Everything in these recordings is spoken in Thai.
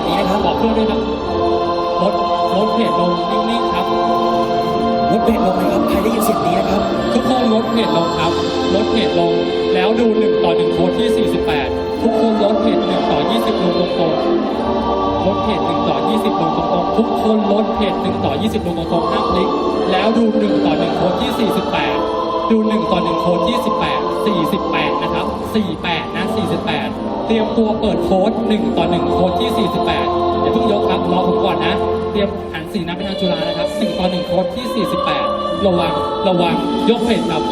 ยงนี้นะครับ บอกเพื่อนด้วยนะลดลดเพจลงนิ่งๆครับลดเพจลงนะครับใครได้ยินเสียงนี้นะครับ ทุกคนลดเพจลงครับ ลดเพจลง แล้วดู1ต่อ1โค้ดที่ 48 ทุกคนลดเพจ1ต่อ 20 ลงตรงๆลดเพจ1ต่อ 20 ลงตรงๆทุกคนลดเพจ1ต่อ 20 ลงตรงๆห้ามคลิกแล้วดู1ต่อ1โค้ดที่ 48 ดู1ต่อ1โค้ดที่ 18 48 นะครับ 48 นะ 48 เตรียมตัวเปิดโค้ด1ต่อ1โค้ดที่ 48อย่าเพิ่งยกครับรอผมก่อนนะ เตรียมหันสีน้ำไปทางจุฬานะครับ1ต่อ1โค้ดที่ 48 ระวังระวังยกเพจครับ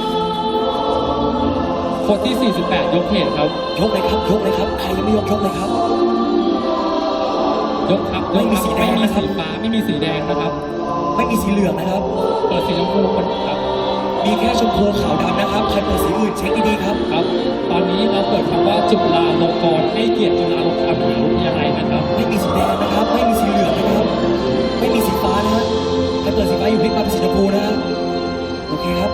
โค้ดที่ 48 ยกเพจครับ ยกเลยครับยกเลยครับใครยังไม่ยกยกเลยครับยกครับยกไม่มีครับสีแดงไม่มีนะครับสีฟ้าไม่มีสีแดงนะครับ ไม่มีสีเหลืองนะครับ เปิดสีชมพูคนครับมีแค่ชมพูขาวดำนะครับใครเปิดสีอื่นเช็คดีๆครับครับตอ นนี้เราเปิดคำว่าจุฬาลงกรณ์ให้เกียรติจุฬาลงกรณ์มหาวิทยาลัยนะครับ ไม่มีสีแดงนะครับ ไม่มีสีเหลืองนะครับ ไม่มีสีฟ้านะฮะใครเปิดสีฟ้าอยู่พลิกมาเป็นสีชมพูนะฮะโอเคครับ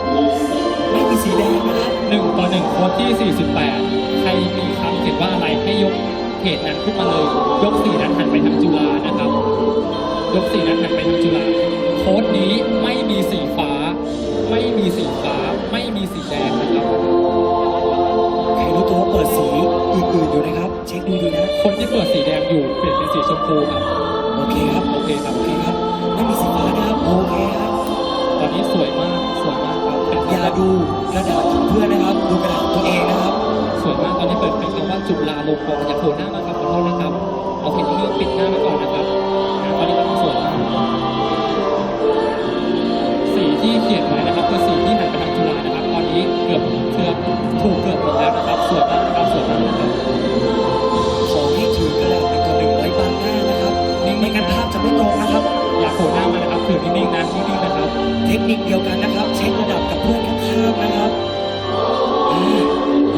ไม่มีสีแดงนะครับหนึ่งต่อหนึ่งโค้ดที่ 48 ใครมีคำเขียนว่าอะไรให้ยกเพจนั้นขึ้นมาเลย ยกสีนั้นหันไปทางจุฬานะครับ ยกสีนั้นหันไปทางจุฬาโค้ดนี้ไม่มีสีฟ้า ไม่มีสีฟ้า นเป็นสีชมพูครับ โอเคครับ โอเคครับ โอเคครับ ไม่มีสีฟ้านะครับ โอเคครับ ตอนนี้สวยมาก สวยมากครับเป็นอย่าดูกระดาษของเพื่อนนะครับ ดูกระดาษของตัวเองนะครับ สวยมาก ตอนนี้เปิดเป็นคำว่าจุฬาลงกรณ์อย่าโผล่หน้ามาครับขอโทษนะครับ เอาเห็นเรื่องปิดหน้าไว้ก่อนนะครับนะตอนนี้กำลังสวยมาก สีที่เขียน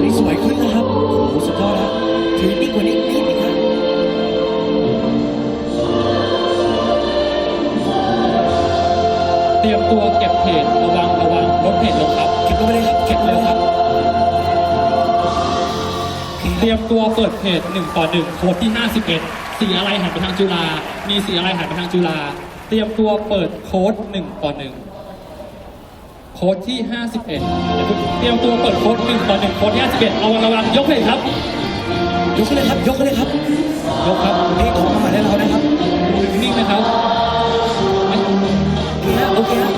นนี้สวยขึ้นนะครับ โอ้โหสุดยอดนะถือนิ่งกว่านี้นิดนึงครับเตรียมตัวเก็บเพจระวังระวังลดเพจลงครับ เก็บลงไปเลยครับเก็บลงเร็ไปวเลยคครัรับบโอเคเตรียมตัวเปิดเพจ1ต่อ1โค้ดที่51สีอะไรหันไปทางจุฬามีสีอะไรหันไปทางจุฬาเตรียมตัวเปิดโค้ด1ต่อ1 โค้ดที่ 51อย่าเพิ่งเตรียมตัวเปิดโค้ด1ต่อ1โค้ดที่51ระวังระวังยกเพจครับยกขึ้นเลยครับ ยกขึ้นเลยครับ ยกครับเพลงของมหาลัยเรานะครับนิ่งๆนะครับไม่โอเคฮะโอเคฮะ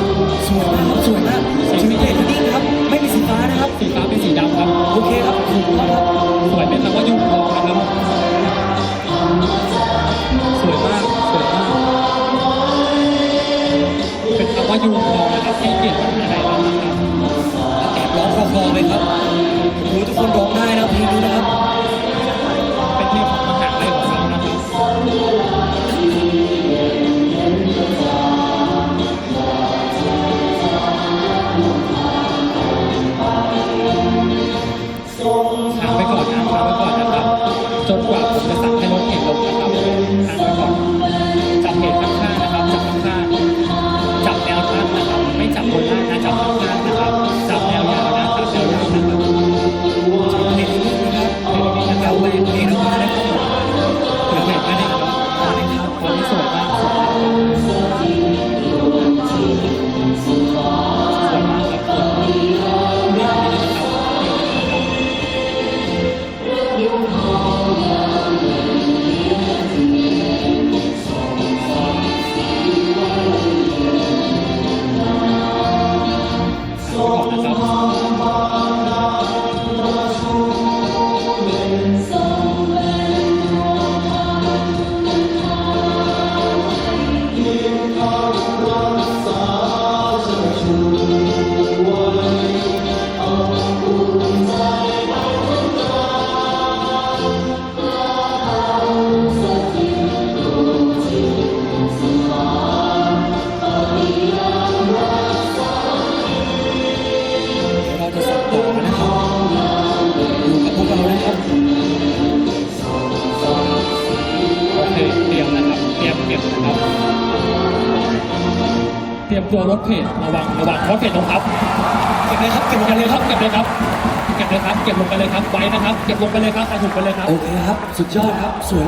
สวยมากครับสวยมากถือเพลงนิ่งครับ ไม่มีสีฟ้านะครับ สีฟ้าเป็นสีดำครับ โอเคครับถูกต้องครับ สวยเป็นคำว่ายูทองนะครับ สวยมาก สวยมาก เป็นคำว่ายูทองนะครับให้เกียรติ คนร้องได้นะเพลงนี้นะครับ เป็นเพลงของมหาลัยของเรานะครับค้าไปก่อนนะค้างไว้ก่อนนะครับ จนกว่า เตรียมตัวรถเพจระวังระวังรถเพจลงครับเก็บเลยครับเก็บลงกันเลยครับเก็บเลยครับเก็บเลยครับเก็บลงไปเลยครับไว้นะครับ เก็บลงไปเลยครับใส่ถุงไปเลยครับโอเคครับ สุดยอดครับสวย